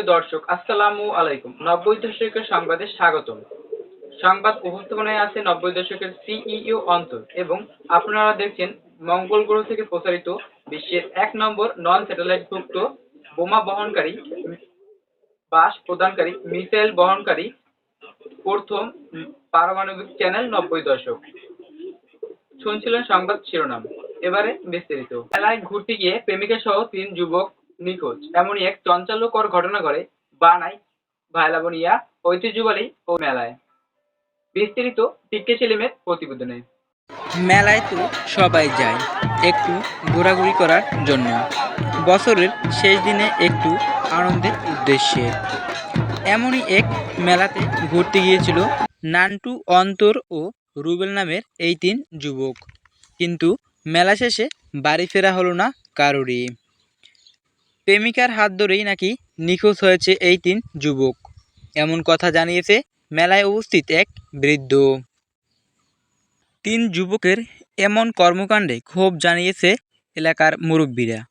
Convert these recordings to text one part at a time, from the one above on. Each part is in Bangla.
প্রিয় দর্শক, আসসালামু আলাইকুম। নব্বই দশকের সংবাদে স্বাগতম। সংবাদ উপস্থাপনায় আছে নব্বই দশকের সিইও অন্তর এবং আপনারা দেখছেন মঙ্গল গ্রহ থেকে প্রচারিত বিশ্বের এক নম্বর নন স্যাটেলাইট ভুক্ত বোমা বহনকারী বাস প্রদানকারী মিসাইল বহনকারী প্রথম পারমাণবিক চ্যানেল নব্বই দশক। শুনছিলেন সংবাদ শিরোনাম। এবারে বিস্তারিত। মেলায় ঘুরতে গিয়ে প্রেমিকা সহ তিন যুবক নিখোঁজ। এমনই এক চঞ্চল্যকর ঘটনা ঘটে বানাই ভাইলাবনিয়া ঐতিহ্যবাড়ি ও মেলায়। বিস্তারিত টিক্কে সেলিমের প্রতিবেদনে। মেলায় তো সবাই যায় একটু ঘোরাঘুরি করার জন্য। বছরের শেষ দিনে একটু আনন্দের উদ্দেশ্যে। এমনই এক মেলাতে ঘুরতে গিয়েছিল নান্টু অন্তর ও রুবেল নামের এই তিন যুবক। কিন্তু মেলা শেষে বাড়ি ফেরা হলো না কারোরই। প্রেমিকার হাত ধরেই নাকি নিখোঁজ হয়েছে এই তিন যুবক। এমন কথা জানিয়েছে মেলায় উপস্থিত এক বৃদ্ধ। তিন যুবকের এমন কর্মকাণ্ডে ক্ষোভ জানিয়েছে এলাকার মুরব্বীরা।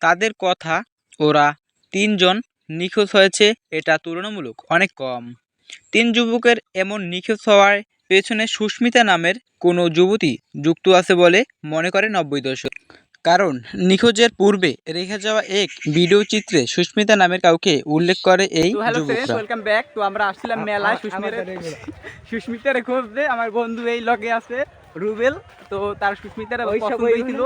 তাদের কথা ওরা তিনজন নিখোঁজ হয়েছে এটা তুলনামূলক অনেক কম। তিন যুবকের এমন নিখোঁজ হওয়ার পেছনে সুস্মিতা নামের কোনো যুবতী যুক্ত আছে বলে মনে করে নব্বই দশক। কারণ নিখোঁজের পূর্বে রেখে যাওয়া এক ভিডিও চিত্রে সুস্মিতা নামের কাউকে উল্লেখ করে এই তো হ্যালো ফ্রেন্ডস ওয়েলকাম ব্যাক তো আমরা আসছিলাম মেলায় সুস্মিতার খোঁজ। খুঁজতে আমার বন্ধু এই লগে আছে রুবেল। তো তার সুস্মিতার পছন্দ হয়েছিল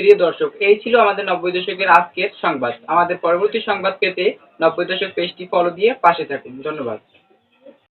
প্রিয় দর্শক, এই ছিল আমাদের নব্বই দশকের আজকের সংবাদ। আমাদের পরবর্তী সংবাদ পেতে নব্বই দশক পেজটি ফলো দিয়ে পাশে থাকুন। ধন্যবাদ।